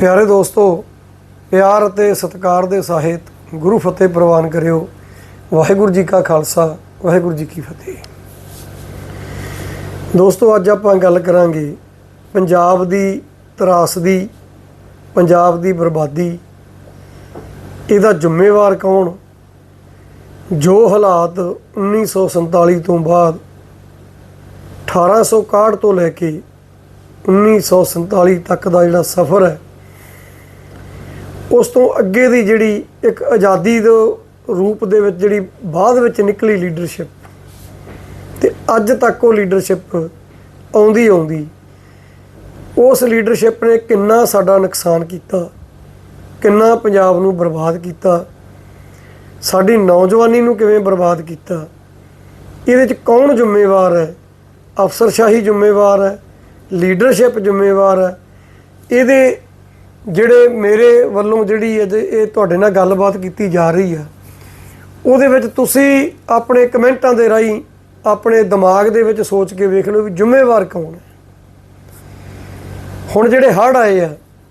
ਪਿਆਰੇ ਦੋਸਤੋ, ਪਿਆਰ ਅਤੇ ਸਤਿਕਾਰ ਦੇ ਸਾਹਿਤ ਗੁਰੂ ਫਤਿਹ ਪ੍ਰਵਾਨ ਕਰਿਓ। ਵਾਹਿਗੁਰੂ ਜੀ ਕਾ ਖਾਲਸਾ, ਵਾਹਿਗੁਰੂ ਜੀ ਕੀ ਫਤਿਹ। ਦੋਸਤੋ, ਅੱਜ ਆਪਾਂ ਗੱਲ ਕਰਾਂਗੇ ਪੰਜਾਬ ਦੀ ਤਰਾਸਦੀ ਪੰਜਾਬ ਦੀ ਬਰਬਾਦੀ। ਇਹਦਾ ਜ਼ਿੰਮੇਵਾਰ ਕੌਣ? ਜੋ ਹਾਲਾਤ 1947 ਤੋਂ ਬਾਅਦ 1861 ਤੋਂ ਲੈ ਕੇ 1947 ਤੱਕ ਦਾ ਜਿਹੜਾ ਸਫ਼ਰ ਹੈ ਉਸ ਤੋਂ ਅੱਗੇ ਦੀ ਜਿਹੜੀ ਇੱਕ ਆਜ਼ਾਦੀ ਦੇ ਰੂਪ ਦੇ ਵਿੱਚ ਜਿਹੜੀ ਬਾਅਦ ਵਿੱਚ ਨਿਕਲੀ ਲੀਡਰਸ਼ਿਪ ਤੇ ਅੱਜ ਤੱਕ ਉਹ ਲੀਡਰਸ਼ਿਪ ਆਉਂਦੀ ਆਉਂਦੀ, ਉਸ ਲੀਡਰਸ਼ਿਪ ਨੇ ਕਿੰਨਾ ਸਾਡਾ ਨੁਕਸਾਨ ਕੀਤਾ, ਕਿੰਨਾ ਪੰਜਾਬ ਨੂੰ ਬਰਬਾਦ ਕੀਤਾ, ਸਾਡੀ ਨੌਜਵਾਨੀ ਨੂੰ ਕਿਵੇਂ ਬਰਬਾਦ ਕੀਤਾ, ਇਹਦੇ ਚ ਕੌਣ ਜ਼ਿੰਮੇਵਾਰ ਹੈ? ਅਫਸਰਸ਼ਾਹੀ ਜ਼ਿੰਮੇਵਾਰ ਹੈ? ਲੀਡਰਸ਼ਿਪ ਜ਼ਿੰਮੇਵਾਰ ਹੈ? ਇਹਦੇ ਜਿਹੜੇ ਮੇਰੇ ਵੱਲੋਂ ਜਿਹੜੀ ਅੱਜ ਇਹ ਤੁਹਾਡੇ ਨਾਲ ਗੱਲਬਾਤ ਕੀਤੀ ਜਾ ਰਹੀ ਆ, ਉਹਦੇ ਵਿੱਚ ਤੁਸੀਂ ਆਪਣੇ ਕਮੈਂਟਾਂ ਦੇ ਰਾਹੀਂ ਆਪਣੇ ਦਿਮਾਗ ਦੇ ਵਿੱਚ ਸੋਚ ਕੇ ਵੇਖ ਲਓ ਵੀ ਜ਼ਿੰਮੇਵਾਰ ਕੌਣ ਹੈ। ਹੁਣ ਜਿਹੜੇ ਹੜ੍ਹ ਆਏ ਆ,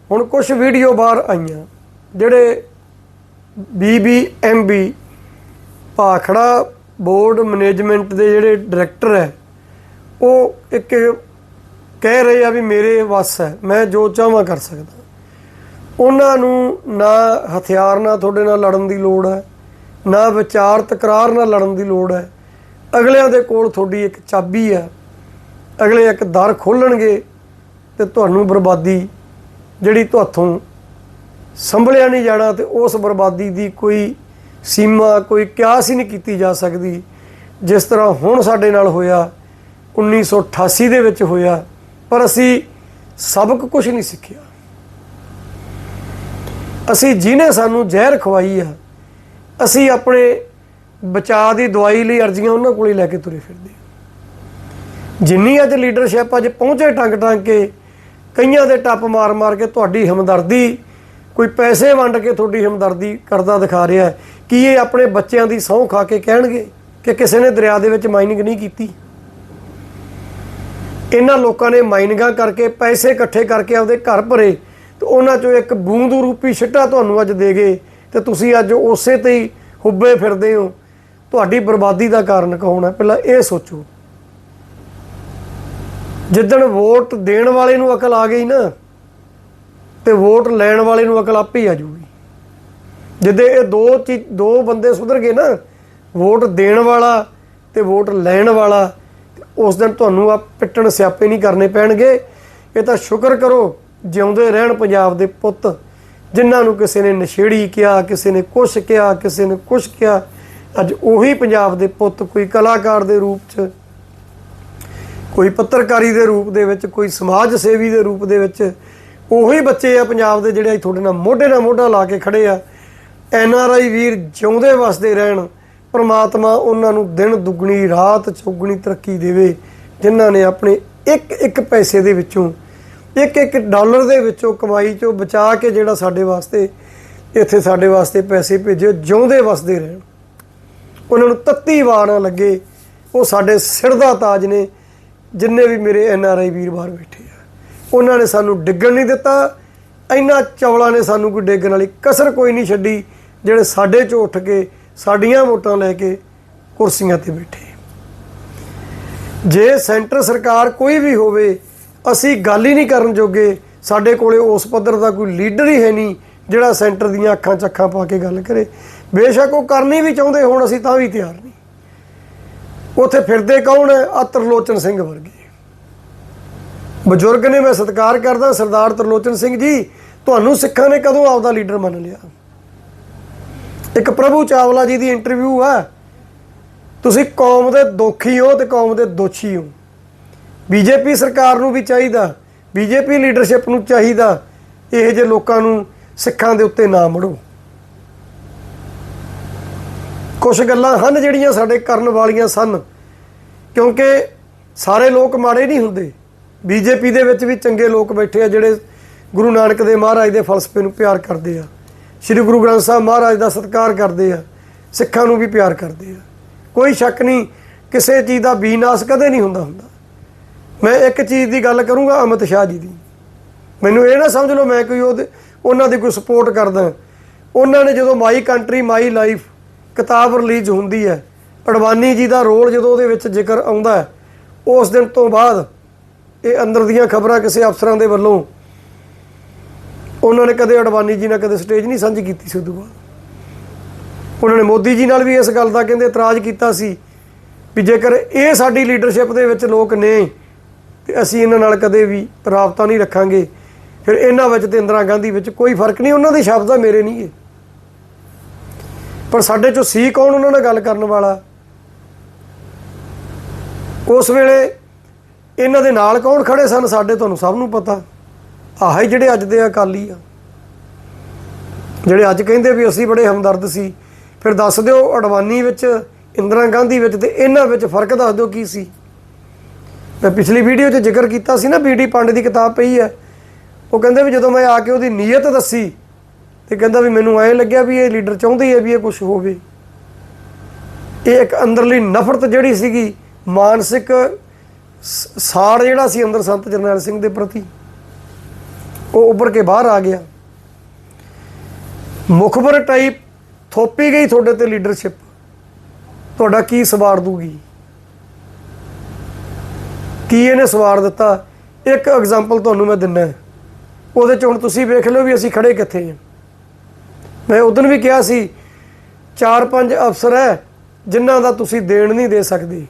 ਹੁਣ ਕੁਝ ਵੀਡੀਓ ਬਾਹਰ ਆਈਆਂ, ਜਿਹੜੇ ਬੀਬੀਐਮਬੀ ਭਾਖੜਾ ਬੋਰਡ ਮੈਨੇਜਮੈਂਟ ਦੇ ਜਿਹੜੇ ਡਾਇਰੈਕਟਰ ਹੈ, ਉਹ ਇੱਕ ਕਹਿ ਰਹੇ ਆ ਵੀ ਮੇਰੇ ਵੱਸ ਹੈ, ਮੈਂ ਜੋ ਚਾਹਾਂ ਕਰ ਸਕਦਾ। ਉਹਨਾਂ ਨੂੰ ਨਾ ਹਥਿਆਰ ਨਾਲ ਤੁਹਾਡੇ ਨਾਲ ਲੜਨ ਦੀ ਲੋੜ ਹੈ, ਨਾ ਵਿਚਾਰ ਤਕਰਾਰ ਨਾਲ ਲੜਨ ਦੀ ਲੋੜ ਹੈ। ਅਗਲਿਆਂ ਦੇ ਕੋਲ ਤੁਹਾਡੀ ਇੱਕ ਚਾਬੀ ਹੈ। ਅਗਲੇ ਇੱਕ ਦਰ ਖੋਲਣਗੇ ਤੇ ਤੁਹਾਨੂੰ ਬਰਬਾਦੀ ਜਿਹੜੀ ਤੁਹਾਥੋਂ ਸੰਭਲਿਆ ਨਹੀਂ ਜਾਣਾ ਤੇ ਉਸ ਬਰਬਾਦੀ ਦੀ ਕੋਈ ਸੀਮਾ, ਕੋਈ ਕਿਆਸ ਹੀ ਨਹੀਂ ਕੀਤੀ ਜਾ ਸਕਦੀ। ਜਿਸ ਤਰ੍ਹਾਂ ਹੁਣ ਸਾਡੇ ਨਾਲ ਹੋਇਆ 1988 ਦੇ ਵਿੱਚ ਹੋਇਆ, ਪਰ ਅਸੀਂ ਸਬਕ ਕੁਝ ਨਹੀਂ ਸਿੱਖਿਆ। ਅਸੀਂ ਜਿਨੇ ਸਾਨੂੰ ਜ਼ਹਿਰ ਖਵਾਈ ਆ, ਅਸੀਂ ਆਪਣੇ ਬਚਾਅ ਦੀ ਦਵਾਈ ਲਈ ਅਰਜ਼ੀਆਂ ਉਹਨਾਂ ਕੋਲ ਹੀ ਲੈ ਕੇ ਤੁਰੇ ਫਿਰਦੇ ਜਿੰਨੀ ਅੱਜ ਲੀਡਰਸ਼ਿਪ ਅੱਜ ਪਹੁੰਚੇ ਟੰਗ ਟੰਗ ਕੇ, ਕਈਆਂ ਦੇ ਟੱਪ ਮਾਰ ਮਾਰ ਕੇ ਤੁਹਾਡੀ ਹਮਦਰਦੀ, ਕੋਈ ਪੈਸੇ ਵੰਡ ਕੇ ਤੁਹਾਡੀ ਹਮਦਰਦੀ ਕਰਦਾ ਦਿਖਾ ਰਿਹਾ ਹੈ। ਕੀ ਇਹ ਆਪਣੇ ਬੱਚਿਆਂ ਦੀ ਸਹੁੰ ਖਾ ਕੇ ਕਹਿਣਗੇ ਕਿ ਕਿਸੇ ਨੇ ਦਰਿਆ ਦੇ ਵਿੱਚ ਮਾਈਨਿੰਗ ਨਹੀਂ ਕੀਤੀ ਇਹਨਾਂ ਲੋਕਾਂ ਨੇ ਮਾਈਨਿੰਗਾਂ ਕਰਕੇ ਪੈਸੇ ਇਕੱਠੇ ਕਰਕੇ ਆਪਦੇ ਘਰ ਭਰੇ ਤੇ ਉਹਨਾਂ ਚੋਂ ਇੱਕ ਬੂੰਦ ਰੂਪੀ ਛਿੱਟਾ ਤੁਹਾਨੂੰ ਅੱਜ ਦੇ ਗਏ ਤੇ ਤੁਸੀਂ ਅੱਜ ਉਸੇ ਤੇ ਹੀ ਹੁੱਬੇ ਫਿਰਦੇ ਹੋ। ਤੁਹਾਡੀ ਬਰਬਾਦੀ ਦਾ ਕਾਰਨ ਕੌਣ ਹੈ? ਪਹਿਲਾਂ ਇਹ ਸੋਚੋ। ਜਿੱਦਣ ਵੋਟ ਦੇਣ ਵਾਲੇ ਨੂੰ ਅਕਲ ਆ ਗਈ ਨਾ, ਤੇ ਵੋਟ ਲੈਣ ਵਾਲੇ ਨੂੰ ਅਕਲ ਆਪੇ ਹੀ ਆ ਜਾਊਗੀ। ਜਿੱਦੇ ਇਹ ਦੋ ਚੀ- ਦੋ ਬੰਦੇ ਸੁਧਰ ਗਏ ਨਾ, ਵੋਟ ਦੇਣ ਵਾਲਾ ਤੇ ਵੋਟ ਲੈਣ ਵਾਲਾ, ਉਸ ਦਿਨ ਤੁਹਾਨੂੰ ਆ ਪਿੱਟਣ ਸਿਆਪੇ ਨਹੀਂ ਕਰਨੇ ਪੈਣਗੇ। ਇਹ ਤਾਂ ਸ਼ੁਕਰ ਕਰੋ ਜਿਉਂਦੇ ਰਹਿਣ ਪੰਜਾਬ ਦੇ ਪੁੱਤ, ਜਿਨ੍ਹਾਂ ਨੂੰ ਕਿਸੇ ਨੇ ਨਸ਼ੇੜੀ ਕਿਹਾ, ਕਿਸੇ ਨੇ ਕੁਛ ਕਿਹਾ, ਕਿਸੇ ਨੇ ਕੁਛ ਕਿਹਾ, ਅੱਜ ਉਹੀ ਪੰਜਾਬ ਦੇ ਪੁੱਤ ਕੋਈ ਕਲਾਕਾਰ ਦੇ ਰੂਪ 'ਚ, ਕੋਈ ਪੱਤਰਕਾਰੀ ਦੇ ਰੂਪ ਦੇ ਵਿੱਚ, ਕੋਈ ਸਮਾਜ ਸੇਵੀ ਦੇ ਰੂਪ ਦੇ ਵਿੱਚ, ਉਹੀ ਬੱਚੇ ਆ ਪੰਜਾਬ ਦੇ ਜਿਹੜੇ ਅੱਜ ਤੁਹਾਡੇ ਨਾਲ ਮੋਢੇ ਨਾਲ ਮੋਢਾ ਲਾ ਕੇ ਖੜੇ ਆ। ਐਨ ਆਰ ਆਈ ਵੀਰ ਜਿਉਂਦੇ ਵਸਦੇ ਰਹਿਣ, ਪਰਮਾਤਮਾ ਉਹਨਾਂ ਨੂੰ ਦਿਨ ਦੁੱਗਣੀ, ਰਾਤ ਚੌਗਣੀ ਤਰੱਕੀ ਦੇਵੇ, ਜਿਨ੍ਹਾਂ ਨੇ ਆਪਣੇ ਇੱਕ ਇੱਕ ਪੈਸੇ ਦੇ ਵਿੱਚੋਂ ਇੱਕ ਇੱਕ ਡਾਲਰ ਦੇ ਵਿੱਚੋਂ ਕਮਾਈ ਚੋਂ ਬਚਾ ਕੇ ਜਿਹੜਾ ਸਾਡੇ ਵਾਸਤੇ, ਇੱਥੇ ਸਾਡੇ ਵਾਸਤੇ ਪੈਸੇ ਭੇਜੇ, ਜਿਉਂਦੇ ਵਸਦੇ ਰਹਿਣ ਉਹਨਾਂ ਨੂੰ ਤੱਤੀ ਵਾਰ ਨਾ ਲੱਗੇ। ਉਹ ਸਾਡੇ ਸਿਰ ਦਾ ਤਾਜ ਨੇ, ਜਿੰਨੇ ਵੀ ਮੇਰੇ ਐਨ ਆਰ ਆਈ ਵੀਰ ਬਾਹਰ ਬੈਠੇ ਆ। ਉਹਨਾਂ ਨੇ ਸਾਨੂੰ ਡਿੱਗਣ ਨਹੀਂ ਦਿੱਤਾ। ਇੰਨਾ ਚਵਲਾਂ ਨੇ ਸਾਨੂੰ ਕੋਈ ਡਿੱਗਣ ਵਾਲੀ ਕਸਰ ਕੋਈ ਨਹੀਂ ਛੱਡੀ, ਜਿਹੜੇ ਸਾਡੇ ਚੋਂ ਉੱਠ ਕੇ, ਸਾਡੀਆਂ ਵੋਟਾਂ ਲੈ ਕੇ ਕੁਰਸੀਆਂ ਤੇ ਬੈਠੇ। ਜੇ ਸੈਂਟਰ ਸਰਕਾਰ ਕੋਈ ਵੀ ਹੋਵੇ ਅਸੀਂ ਗੱਲ ਹੀ ਨਹੀਂ ਕਰਨ ਜੋਗੇ। ਸਾਡੇ ਕੋਲੇ ਉਸ ਪੱਧਰ ਦਾ ਕੋਈ ਲੀਡਰ ਹੀ ਹੈ ਨਹੀਂ, ਜਿਹੜਾ ਸੈਂਟਰ ਦੀਆਂ ਅੱਖਾਂ ਚੱਖਾਂ ਪਾ ਕੇ ਗੱਲ ਕਰੇ। ਬੇਸ਼ੱਕ ਉਹ ਕਰਨੀ ਵੀ ਚਾਹੁੰਦੇ ਹੋਣ, ਅਸੀਂ ਤਾਂ ਵੀ ਤਿਆਰ ਨਹੀਂ। ਉੱਥੇ ਫਿਰਦੇ ਕੌਣ ਹੈ? ਆ ਤਰਲੋਚਨ ਸਿੰਘ ਵਰਗੇ। ਬਜ਼ੁਰਗ ਨੇ ਮੈਂ ਸਤਿਕਾਰ ਕਰਦਾ, ਸਰਦਾਰ ਤਰਲੋਚਨ ਸਿੰਘ ਜੀ, ਤੁਹਾਨੂੰ ਸਿੱਖਾਂ ਨੇ ਕਦੋਂ ਆਪਦਾ ਲੀਡਰ ਮੰਨ ਲਿਆ? ਇੱਕ ਪ੍ਰਭੂ ਚਾਵਲਾ ਜੀ ਦੀ ਇੰਟਰਵਿਊ ਆ। ਤੁਸੀਂ ਕੌਮ ਦੇ ਦੋਖੀ ਹੋ ਤੇ ਕੌਮ ਦੇ ਦੋਸ਼ੀ ਹੋ। ਬੀਜੇਪੀ ਸਰਕਾਰ ਨੂੰ ਵੀ ਚਾਹੀਦਾ, ਬੀਜੇਪੀ ਲੀਡਰਸ਼ਿਪ ਨੂੰ ਚਾਹੀਦਾ, ਇਹ ਜੇ ਲੋਕਾਂ ਨੂੰ ਸਿੱਖਾਂ ਦੇ ਉੱਤੇ ਨਾ ਮੜੋ। ਕੁਝ ਗੱਲਾਂ ਹਨ ਜਿਹੜੀਆਂ ਸਾਡੇ ਕਰਨ ਵਾਲੀਆਂ ਸਨ, ਕਿਉਂਕਿ ਸਾਰੇ ਲੋਕ ਮਾੜੇ ਨਹੀਂ ਹੁੰਦੇ। ਬੀਜੇਪੀ ਦੇ ਵਿੱਚ ਵੀ ਚੰਗੇ ਲੋਕ ਬੈਠੇ ਆ, ਜਿਹੜੇ ਗੁਰੂ ਨਾਨਕ ਦੇ ਮਹਾਰਾਜ ਦੇ ਫਲਸਫੇ ਨੂੰ ਪਿਆਰ ਕਰਦੇ ਆ। ਸ੍ਰੀ ਗੁਰੂ ਗ੍ਰੰਥ ਸਾਹਿਬ ਮਹਾਰਾਜ ਦਾ ਸਤਿਕਾਰ ਕਰਦੇ ਆ, ਸਿੱਖਾਂ ਨੂੰ ਵੀ ਪਿਆਰ ਕਰਦੇ ਆ। ਕੋਈ ਸ਼ੱਕ ਨਹੀਂ, ਕਿਸੇ ਚੀਜ਼ ਦਾ ਬੀਨਾਸ਼ ਕਦੇ ਨਹੀਂ ਹੁੰਦਾ ਹੁੰਦਾ। ਮੈਂ ਇੱਕ ਚੀਜ਼ ਦੀ ਗੱਲ ਕਰੂੰਗਾ ਅਮਿਤ ਸ਼ਾਹ ਜੀ ਦੀ। ਮੈਨੂੰ ਇਹ ਨਾ ਸਮਝ ਲਓ ਮੈਂ ਕੋਈ ਉਹਦੇ ਉਹਨਾਂ ਦੀ ਕੋਈ ਸਪੋਰਟ ਕਰਦਾ। ਉਹਨਾਂ ਨੇ ਜਦੋਂ ਮਾਈ ਕੰਟਰੀ ਮਾਈ ਲਾਈਫ ਕਿਤਾਬ ਰਿਲੀਜ਼ ਹੁੰਦੀ ਹੈ, ਅਡਵਾਨੀ ਜੀ ਦਾ ਰੋਲ ਜਦੋਂ ਉਹਦੇ ਵਿੱਚ ਜ਼ਿਕਰ ਆਉਂਦਾ ਉਸ ਦਿਨ ਤੋਂ ਬਾਅਦ ਇਹ ਅੰਦਰ ਦੀਆਂ ਖਬਰਾਂ ਕਿਸੇ ਅਫਸਰਾਂ ਦੇ ਵੱਲੋਂ ਉਹਨਾਂ ਨੇ ਕਦੇ ਅਡਵਾਨੀ ਜੀ ਨਾਲ ਕਦੇ ਸਟੇਜ ਨਹੀਂ ਸਾਂਝੀ ਕੀਤੀ ਸੀ ਉਦੋਂ ਬਾਅਦ। ਉਹਨਾਂ ਨੇ ਮੋਦੀ ਜੀ ਨਾਲ ਵੀ ਇਸ ਗੱਲ ਦਾ ਕਹਿੰਦੇ ਇਤਰਾਜ਼ ਕੀਤਾ ਸੀ ਵੀ ਜੇਕਰ ਇਹ ਸਾਡੀ ਲੀਡਰਸ਼ਿਪ ਦੇ ਵਿੱਚ ਲੋਕ ਨੇ ਤੇ ਅਸੀਂ ਇਹਨਾਂ ਨਾਲ ਕਦੇ ਵੀ ਰਾਬਤਾ ਨਹੀਂ ਰੱਖਾਂਗੇ। ਫਿਰ ਇਹਨਾਂ ਵਿੱਚ ਤੇ ਇੰਦਰਾ ਗਾਂਧੀ ਵਿੱਚ ਕੋਈ ਫ਼ਰਕ ਨਹੀਂ, ਉਹਨਾਂ ਦੇ ਸ਼ਬਦ ਆ ਮੇਰੇ ਨਹੀਂ ਗੇ। ਪਰ ਸਾਡੇ ਚੋਂ ਸੀ ਕੌਣ ਉਹਨਾਂ ਨਾਲ ਗੱਲ ਕਰਨ ਵਾਲਾ? ਉਸ ਵੇਲੇ ਇਹਨਾਂ ਦੇ ਨਾਲ ਕੌਣ ਖੜੇ ਸਨ, ਸਾਡੇ ਤੁਹਾਨੂੰ ਸਭ ਨੂੰ ਪਤਾ। ਆਹ ਹੀ ਜਿਹੜੇ ਅੱਜ ਦੇ ਅਕਾਲੀ ਆ। ਜਿਹੜੇ ਅੱਜ ਕਹਿੰਦੇ ਵੀ ਅਸੀਂ ਬੜੇ ਹਮਦਰਦ ਸੀ, ਫਿਰ ਦੱਸ ਦਿਓ ਅਡਵਾਨੀ ਵਿੱਚ, ਇੰਦਰਾ ਗਾਂਧੀ ਵਿੱਚ ਤੇ ਇਹਨਾਂ ਵਿੱਚ ਫ਼ਰਕ ਦੱਸ ਦਿਓ ਕੀ ਸੀ? ਮੈਂ ਪਿਛਲੀ ਵੀਡੀਓ 'ਚ ਜ਼ਿਕਰ ਕੀਤਾ ਸੀ ਨਾ ਬੀਡੀ ਪਾਂਡੇ ਦੀ ਕਿਤਾਬ ਪਈ ਹੈ। ਉਹ ਕਹਿੰਦੇ ਵੀ ਜਦੋਂ ਮੈਂ ਆ ਕੇ ਉਹਦੀ ਨੀਅਤ ਦੱਸੀ ਤੇ ਕਹਿੰਦਾ ਵੀ ਮੈਨੂੰ ਐਂ ਲੱਗਿਆ ਵੀ ਇਹ ਲੀਡਰ ਚਾਹੁੰਦੇ ਹੈ ਵੀ ਇਹ ਕੁਝ ਹੋਵੇ। ਇਹ ਇੱਕ ਅੰਦਰਲੀ ਨਫ਼ਰਤ ਜਿਹੜੀ ਸੀਗੀ, ਮਾਨਸਿਕ ਸ- ਸਾੜ ਜਿਹੜਾ ਸੀ ਅੰਦਰ ਸੰਤ ਜਰਨੈਲ ਸਿੰਘ ਦੇ ਪ੍ਰਤੀ, ਉਹ ਉੱਭਰ ਕੇ ਬਾਹਰ ਆ ਗਿਆ। ਮੁਖਬਰ ਟਾਈਪ ਥੋਪੀ ਗਈ ਤੁਹਾਡੇ ਤੇ ਲੀਡਰਸ਼ਿਪ ਤੁਹਾਡਾ ਕੀ ਸਵਾਰ ਦੂਗੀ? ਕੀ ਇਹਨੇ ਸਵਾਰ ਦਿੱਤਾ? ਇੱਕ ਐਗਜ਼ਾਮਪਲ ਤੁਹਾਨੂੰ ਮੈਂ ਦਿੰਨਾ ਉਹਦੇ ਚ ਹੁਣ ਤੁਸੀਂ ਵੇਖ ਲਿਓ ਵੀ ਅਸੀਂ ਖੜੇ ਕਿੱਥੇ ਹਾਂ। ਮੈਂ ਉਦੋਂ ਵੀ ਕਿਹਾ ਸੀ, ਚਾਰ ਪੰਜ ਅਫਸਰ ਹੈ ਜਿਨ੍ਹਾਂ ਦਾ ਤੁਸੀਂ ਦੇਣ ਨਹੀਂ ਦੇ ਸਕਦੇ।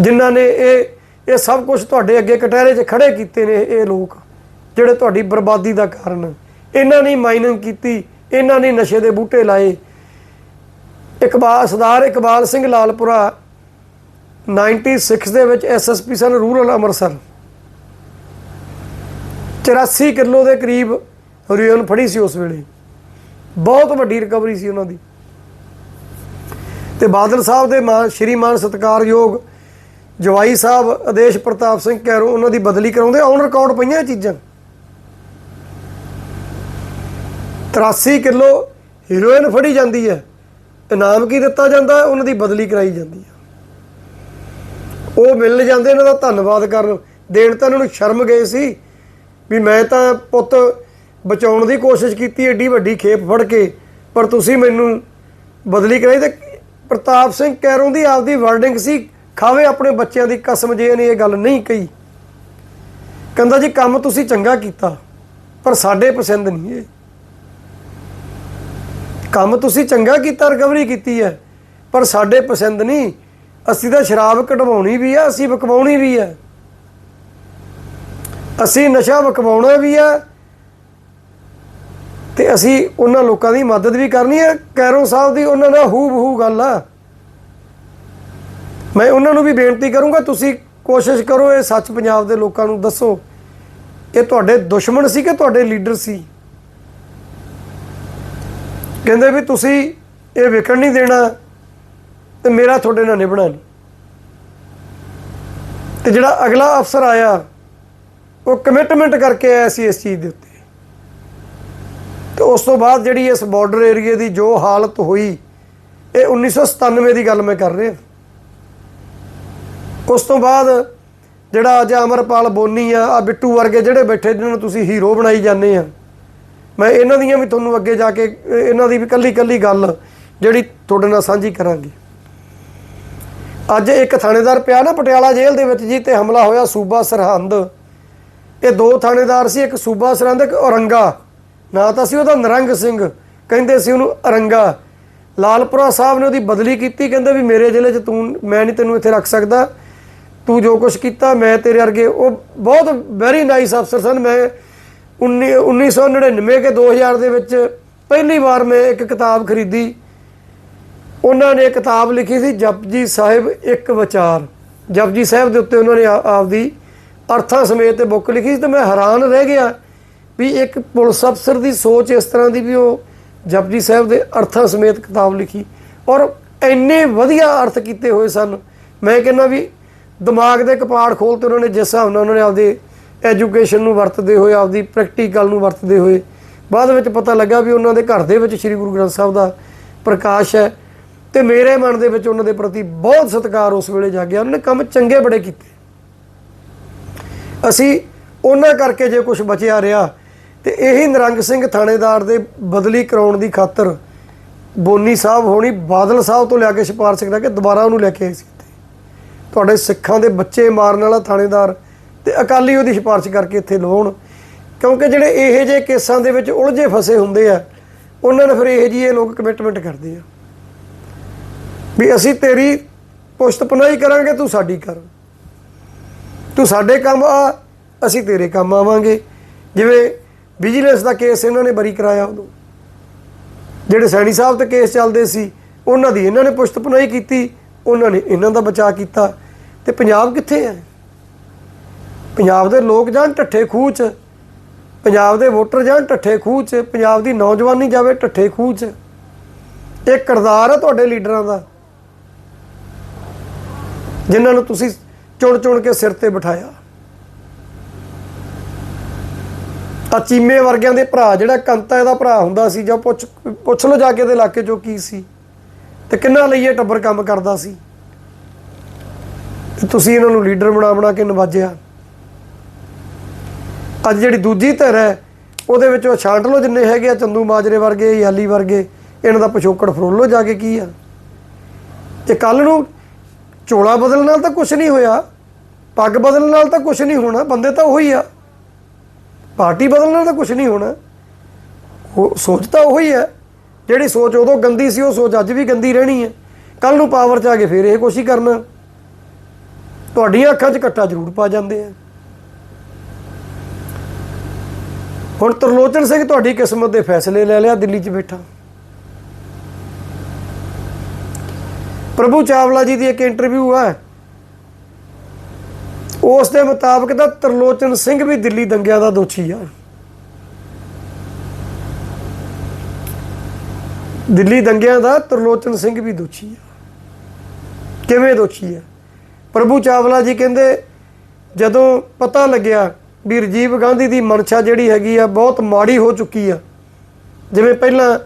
ਜਿਨ੍ਹਾਂ ਨੇ ਇਹ ਇਹ ਸਭ ਕੁਝ ਤੁਹਾਡੇ ਅੱਗੇ ਕਟਹਿਰੇ 'ਚ ਖੜੇ ਕੀਤੇ ਨੇ ਇਹ ਲੋਕ, ਜਿਹੜੇ ਤੁਹਾਡੀ ਬਰਬਾਦੀ ਦਾ ਕਾਰਨ ਇਹਨਾਂ ਨੇ ਮਾਈਨਿੰਗ ਕੀਤੀ, ਇਹਨਾਂ ਨੇ ਨਸ਼ੇ ਦੇ ਬੂਟੇ ਲਾਏ। ਇਕਬਾਲ, ਸਰਦਾਰ ਇਕਬਾਲ ਸਿੰਘ ਲਾਲਪੁਰਾ 96 ਦੇ ਵਿੱਚ ਐਸਐਸਪੀ ਸਨ, ਰੂਰਲ ਅੰਮ੍ਰਿਤਸਰ 84 ਕਿਲੋ ਦੇ ਕਰੀਬ ਹੈਰੋਇਨ ਫੜੀ ਸੀ ਉਸ ਵੇਲੇ। ਬਹੁਤ ਵੱਡੀ ਰਿਕਵਰੀ ਸੀ ਉਹਨਾਂ ਦੀ। ਤੇ ਬਾਦਲ ਸਾਹਿਬ ਦੇ ਮਾਨ ਸ਼੍ਰੀਮਾਨ ਸਤਿਕਾਰਯੋਗ ਜਵਾਈ ਸਾਹਿਬ ਆਦੇਸ਼ ਪ੍ਰਤਾਪ ਸਿੰਘ ਕੈਰੋਂ ਉਹਨਾਂ ਦੀ ਬਦਲੀ ਕਰਾਉਂਦੇ ਔਨ ਰਿਕਾਰਡ ਪਈਆਂ ਚੀਜ਼ਾਂ। 83 ਕਿਲੋ ਹੀਰੋਇਨ ਫੜੀ ਜਾਂਦੀ ਹੈ, ਇਨਾਮ ਕੀ ਦਿੱਤਾ ਜਾਂਦਾ ਉਹਨਾਂ ਦੀ ਬਦਲੀ ਕਰਾਈ ਜਾਂਦੀ ਹੈ। ਉਹ ਮਿਲ ਜਾਂਦੇ ਇਹਨਾਂ ਦਾ ਧੰਨਵਾਦ ਕਰਨ। ਦੇਣ ਤਾਂ ਇਹਨਾਂ ਨੂੰ ਸ਼ਰਮ ਗਏ ਸੀ ਵੀ ਮੈਂ ਤਾਂ ਪੁੱਤ ਬਚਾਉਣ ਦੀ ਕੋਸ਼ਿਸ਼ ਕੀਤੀ, ਏਡੀ ਵੱਡੀ ਖੇਪ ਫੜ ਕੇ। ਪਰ ਤੁਸੀਂ ਮੈਨੂੰ ਬਦਲੀ ਕਰਾਈ ਤੇ ਪ੍ਰਤਾਪ ਸਿੰਘ ਕੈਰੋਂ ਦੀ ਆਪਦੀ ਵਰਡਿੰਗ ਸੀ, ਖਾਵੇ ਆਪਣੇ ਬੱਚਿਆਂ ਦੀ ਕਸਮ ਜੇ ਨੇ ਇਹ ਗੱਲ ਨਹੀਂ ਕਹੀ। ਕਹਿੰਦਾ ਜੀ, ਕੰਮ ਤੁਸੀਂ ਚੰਗਾ ਕੀਤਾ, ਪਰ ਸਾਡੇ ਪਸੰਦ ਨਹੀਂ ਇਹ। ਕੰਮ ਤੁਸੀਂ ਚੰਗਾ ਕੀਤਾ, ਰਿਕਵਰੀ ਕੀਤੀ ਹੈ, ਪਰ ਸਾਡੇ ਪਸੰਦ ਨਹੀਂ। ਅਸੀਂ ਤਾਂ ਸ਼ਰਾਬ ਕਢਵਾਉਣੀ ਵੀ ਆ, ਅਸੀਂ ਵਿਕਵਾਉਣੀ ਵੀ ਆ। ਅਸੀਂ ਨਸ਼ਾ ਵਿਕਵਾਉਣਾ ਵੀ ਆ ਤੇ ਅਸੀਂ ਉਹਨਾਂ ਲੋਕਾਂ ਦੀ ਮਦਦ ਵੀ ਕਰਨੀ ਹੈ ਕੈਰੋਂ ਸਾਹਿਬ ਦੀ ਉਹਨਾਂ ਨਾਲ ਹੂ ਬਹੂ ਗੱਲ ਆ। ਮੈਂ ਉਹਨਾਂ ਨੂੰ ਵੀ ਬੇਨਤੀ ਕਰੂੰਗਾ, ਤੁਸੀਂ ਕੋਸ਼ਿਸ਼ ਕਰੋ ਇਹ ਸੱਚ ਪੰਜਾਬ ਦੇ ਲੋਕਾਂ ਨੂੰ ਦੱਸੋ। ਇਹ ਤੁਹਾਡੇ ਦੁਸ਼ਮਣ ਸੀ ਕਿ ਤੁਹਾਡੇ ਲੀਡਰ ਸੀ? ਕਹਿੰਦੇ ਵੀ ਤੁਸੀਂ ਇਹ ਵਿਕਣ ਨਹੀਂ ਦੇਣਾ। ਤੇ ਮੇਰਾ ਤੁਹਾਡੇ ਨਾਲ ਨਿਭਣਾ ਨਹੀਂ। ਤੇ ਜਿਹੜਾ ਅਗਲਾ ਅਫਸਰ ਆਇਆ, ਉਹ ਕਮਿਟਮੈਂਟ ਕਰਕੇ ਆਇਆ ਸੀ ਇਸ ਚੀਜ਼ ਦੇ ਉੱਤੇ। ਤੇ ਉਸ ਤੋਂ ਬਾਅਦ ਜਿਹੜੀ ਇਸ ਬਾਰਡਰ ਏਰੀਏ ਦੀ ਜੋ ਹਾਲਤ ਹੋਈ, ਇਹ 1997 ਦੀ ਗੱਲ ਮੈਂ ਕਰ ਰਿਹਾ। ਉਸ ਤੋਂ ਬਾਅਦ ਜਿਹੜਾ ਅੱਜ ਅਮਰਪਾਲ ਬੋਨੀ ਆ ਆ ਬਿੱਟੂ ਵਰਗੇ ਜਿਹੜੇ ਬੈਠੇ ਜਿਹਨਾਂ ਨੂੰ ਤੁਸੀਂ ਹੀਰੋ ਬਣਾਈ ਜਾਂਦੇ ਆ, ਮੈਂ ਇਹਨਾਂ ਦੀਆਂ ਵੀ ਤੁਹਾਨੂੰ ਅੱਗੇ ਜਾ ਕੇ, ਇਹਨਾਂ ਦੀ ਵੀ ਕੱਲੀ ਕੱਲੀ ਗੱਲ ਜਿਹੜੀ ਤੁਹਾਡੇ ਨਾਲ ਸਾਂਝੀ ਕਰਾਂਗੀ। ਅੱਜ ਇੱਕ ਥਾਣੇਦਾਰ ਪਿਆ ਨਾ ਪਟਿਆਲਾ ਜੇਲ੍ਹ ਦੇ ਵਿੱਚ ਜੀ ਤੇ ਹਮਲਾ ਹੋਇਆ ਸੂਬਾ ਸਰਹੰਦ। ਇਹ ਦੋ ਥਾਣੇਦਾਰ ਸੀ, ਇੱਕ ਸੂਬਾ ਸਰਹੰਦ, ਇੱਕ ਔਰੰਗਾ। ਨਾਂ ਤਾਂ ਸੀ ਉਹਦਾ ਨਰੰਗ ਸਿੰਘ, ਕਹਿੰਦੇ ਸੀ ਉਹਨੂੰ ਅਰੰਗਾ। ਲਾਲਪੁਰਾ ਸਾਹਿਬ ਨੇ ਉਹਦੀ ਬਦਲੀ ਕੀਤੀ, ਕਹਿੰਦੇ ਵੀ ਮੇਰੇ ਜ਼ਿਲ੍ਹੇ 'ਚ ਤੂੰ, ਮੈਂ ਨਹੀਂ ਤੈਨੂੰ ਇੱਥੇ ਰੱਖ ਸਕਦਾ। ਤੂੰ ਜੋ ਕੁਝ ਕੀਤਾ, ਮੈਂ ਤੇਰੇ ਵਰਗੇ, ਉਹ ਬਹੁਤ ਵੈਰੀ ਨਾਈਸ ਅਫਸਰ ਸਨ। ਮੈਂ 19 1999 ਕੇ 2000 ਦੇ ਵਿੱਚ ਪਹਿਲੀ ਵਾਰ ਮੈਂ ਇੱਕ ਕਿਤਾਬ ਖਰੀਦੀ। ਉਹਨਾਂ ਨੇ ਕਿਤਾਬ ਲਿਖੀ ਸੀ ਜਪਜੀ ਸਾਹਿਬ ਇੱਕ ਵਿਚਾਰ। ਜਪਜੀ ਸਾਹਿਬ ਦੇ ਉੱਤੇ ਉਹਨਾਂ ਨੇ ਆਪਦੀ ਅਰਥਾਂ ਸਮੇਤ ਬੁੱਕ ਲਿਖੀ ਸੀ ਤੇ ਮੈਂ ਹੈਰਾਨ ਰਹਿ ਗਿਆ ਵੀ ਇੱਕ ਪੁਲਿਸ ਅਫਸਰ ਦੀ ਸੋਚ ਇਸ ਤਰ੍ਹਾਂ ਦੀ ਵੀ ਉਹ ਜਪਜੀ ਸਾਹਿਬ ਦੇ ਅਰਥਾਂ ਸਮੇਤ ਕਿਤਾਬ ਲਿਖੀ। ਔਰ ਇੰਨੇ ਵਧੀਆ ਅਰਥ ਕੀਤੇ ਹੋਏ ਸਨ। ਮੈਂ ਕਹਿੰਦਾ ਵੀ ਦਿਮਾਗ ਦੇ ਕਪਾੜ ਖੋਲ ਤੇ ਉਹਨਾਂ ਨੇ ਜਿਸ ਹਿਸਾਬ ਨਾਲ ਉਹਨਾਂ ਨੇ ਆਪਦੇ ਐਜੂਕੇਸ਼ਨ ਨੂੰ ਵਰਤਦੇ ਹੋਏ, ਆਪਦੀ ਪ੍ਰੈਕਟੀਕਲ ਨੂੰ ਵਰਤਦੇ ਹੋਏ, ਬਾਅਦ ਵਿੱਚ ਪਤਾ ਲੱਗਾ ਵੀ ਉਹਨਾਂ ਦੇ ਘਰ ਦੇ ਵਿੱਚ ਸ੍ਰੀ ਗੁਰੂ ਗ੍ਰੰਥ ਸਾਹਿਬ ਦਾ ਪ੍ਰਕਾਸ਼ ਹੈ। ਤੇ ਮੇਰੇ ਮਨ ਦੇ ਵਿੱਚ ਉਹਨਾਂ ਦੇ ਪ੍ਰਤੀ ਬਹੁਤ ਸਤਿਕਾਰ ਉਸ ਵੇਲੇ ਜਾਗਿਆ। ਉਹਨਾਂ ਨੇ ਕੰਮ ਚੰਗੇ ਬੜੇ ਕੀਤੇ। ਅਸੀਂ ਉਹਨਾਂ ਕਰਕੇ ਜੇ ਕੁਝ ਬਚਿਆ ਰਿਹਾ, ਤੇ ਇਹੀ ਨਿਰੰਗ ਸਿੰਘ ਥਾਣੇਦਾਰ ਦੇ ਬਦਲੀ ਕਰਾਉਣ ਦੀ ਖਾਤਰ ਬੋਨੀ ਸਾਹਿਬ ਹੋਣੀ ਬਾਦਲ ਸਾਹਿਬ ਤੋਂ ਲਿਆ ਕੇ ਸਿਫਾਰਿਸ਼ ਕਰਾ ਕੇ ਦੁਬਾਰਾ ਉਹਨੂੰ ਲੈ ਕੇ ਆਏ ਸੀ ਇੱਥੇ। ਤੁਹਾਡੇ ਸਿੱਖਾਂ ਦੇ ਬੱਚੇ ਮਾਰਨ ਵਾਲਾ ਥਾਣੇਦਾਰ ਤੇ ਅਕਾਲੀ ਉਹਦੀ ਸਿਫਾਰਿਸ਼ ਕਰਕੇ ਇੱਥੇ ਲਵਾਉਣ। ਕਿਉਂਕਿ ਜਿਹੜੇ ਇਹੋ ਜਿਹੇ ਕੇਸਾਂ ਦੇ ਵਿੱਚ ਉਲਝੇ ਫਸੇ ਹੁੰਦੇ ਆ, ਉਹਨਾਂ ਨੇ ਫਿਰ ਇਹੋ ਜਿਹੇ ਲੋਕ ਕਮਿਟਮੈਂਟ ਕਰਦੇ ਆ। ਵੀ ਅਸੀਂ ਤੇਰੀ ਪੁਸ਼ਤ ਪਨਾਹੀ ਕਰਾਂਗੇ, ਤੂੰ ਸਾਡੀ ਕਰ। ਤੂੰ ਸਾਡੇ ਕੰਮ ਆ, ਅਸੀਂ ਤੇਰੇ ਕੰਮ ਆਵਾਂਗੇ। ਜਿਵੇਂ ਵਿਜੀਲੈਂਸ ਦਾ ਕੇਸ ਇਹਨਾਂ ਨੇ ਬਰੀ ਕਰਾਇਆ ਉਦੋਂ। ਜਿਹੜੇ ਸੈਣੀ ਸਾਹਿਬ ਤੇ ਕੇਸ ਚੱਲਦੇ ਸੀ, ਉਹਨਾਂ ਦੀ ਇਹਨਾਂ ਨੇ ਪੁਸ਼ਤ ਪਨਾਹੀ ਕੀਤੀ, ਉਹਨਾਂ ਨੇ ਇਹਨਾਂ ਦਾ ਬਚਾਅ ਕੀਤਾ। ਤੇ ਪੰਜਾਬ ਕਿੱਥੇ ਹੈ? ਪੰਜਾਬ ਦੇ ਲੋਕ ਜਾਣ ਢੱਠੇ ਖੂਹ 'ਚ ਪੰਜਾਬ ਦੇ ਵੋਟਰ ਜਾਣ ਢੱਠੇ ਖੂਹ 'ਚ ਪੰਜਾਬ ਦੀ ਨੌਜਵਾਨੀ ਜਾਵੇ ਢੱਠੇ ਖੂਹ 'ਚ ਇਹ ਕਿਰਦਾਰ ਹੈ ਤੁਹਾਡੇ ਲੀਡਰਾਂ ਦਾ। ਜਿਨ੍ਹਾਂ ਨੂੰ ਤੁਸੀਂ ਚੁਣ ਚੁਣ ਕੇ ਸਿਰ ਤੇ ਬਿਠਾਇਆ। ਆ ਚੀਮੇ ਵਰਗਿਆਂ ਦੇ ਭਰਾ, ਜਿਹੜਾ ਕੰਤਾ ਇਹਦਾ ਭਰਾ ਹੁੰਦਾ ਸੀ, ਜਾਂ ਪੁੱਛ ਪੁੱਛ ਲਓ ਜਾ ਕੇ ਇਹਦੇ ਇਲਾਕੇ ਚੋਂ ਕੀ ਸੀ ਤੇ ਕਿੰਨਾ ਲਈਏ ਟੱਬਰ ਕੰਮ ਕਰਦਾ ਸੀ। ਤੁਸੀਂ ਇਹਨਾਂ ਨੂੰ ਲੀਡਰ ਬਣਾ ਬਣਾ ਕੇ ਨਵਾਜਿਆ। ਅੱਜ ਜਿਹੜੀ ਦੂਜੀ ਧਿਰ ਹੈ, ਉਹਦੇ ਵਿੱਚੋਂ ਛਾਂਟ ਲਓ ਜਿੰਨੇ ਹੈਗੇ ਆ, ਚੰਦੂ ਮਾਜਰੇ ਵਰਗੇ, ਯਾਲੀ ਵਰਗੇ, ਇਹਨਾਂ ਦਾ ਪਿਛੋਕੜ ਫਰੋਲ ਲਓ ਜਾ ਕੇ ਕੀ ਆ। ਤੇ ਕੱਲ ਨੂੰ ਚੋਲਾ ਬਦਲਣ ਨਾਲ ਤਾਂ ਕੁਝ ਨਹੀਂ ਹੋਇਆ, ਪੱਗ ਬਦਲਣ ਨਾਲ ਤਾਂ ਕੁਝ ਨਹੀਂ ਹੋਣਾ, ਬੰਦੇ ਤਾਂ ਉਹੀ ਆ। ਪਾਰਟੀ ਬਦਲਣ ਨਾਲ ਤਾਂ ਕੁਝ ਨਹੀਂ ਹੋਣਾ। ਉਹ ਸੋਚ ਤਾਂ ਉਹੀ ਹੈ, ਜਿਹੜੀ ਸੋਚ ਉਦੋਂ ਗੰਦੀ ਸੀ, ਉਹ ਸੋਚ ਅੱਜ ਵੀ ਗੰਦੀ ਰਹਿਣੀ ਹੈ। ਕੱਲ ਨੂੰ ਪਾਵਰ 'ਚ ਆ ਕੇ ਫੇਰ ਇਹ ਕੋਸ਼ਿਸ਼ ਕਰਨਾ। ਤੁਹਾਡੀਆਂ ਅੱਖਾਂ 'ਚ ਕੱਟਾ ਜ਼ਰੂਰ ਪਾ ਜਾਂਦੇ ਆ। ਹੁਣ ਤਰਲੋਚਨ ਸਿੰਘ ਤੁਹਾਡੀ ਕਿਸਮਤ ਦੇ ਫੈਸਲੇ ਲੈ ਲਿਆ, ਦਿੱਲੀ 'ਚ ਬੈਠਾ। ਪ੍ਰਭੂ ਚਾਵਲਾ ਜੀ ਦੀ ਇੱਕ ਇੰਟਰਵਿਊ ਹੈ ਉਸ ਦੇ ਮੁਤਾਬਕ ਤਾਂ ਤਰਲੋਚਨ ਸਿੰਘ ਵੀ ਦਿੱਲੀ ਦੰਗਿਆਂ ਦਾ ਦੋਸ਼ੀ ਆ। ਦਿੱਲੀ ਦੰਗਿਆਂ ਦਾ ਤਰਲੋਚਨ ਸਿੰਘ ਵੀ ਦੋਸ਼ੀ ਆ। ਕਿਵੇਂ ਦੋਸ਼ੀ ਆ? ਪ੍ਰਭੂ ਚਾਵਲਾ ਜੀ ਕਹਿੰਦੇ, ਜਦੋਂ ਪਤਾ ਲੱਗਿਆ ਵੀ ਰਜੀਵ ਗਾਂਧੀ ਦੀ ਮਨਸ਼ਾ ਜਿਹੜੀ ਹੈਗੀ ਆ, ਬਹੁਤ ਮਾੜੀ ਹੋ ਚੁੱਕੀ ਆ। ਜਿਵੇਂ ਪਹਿਲਾਂ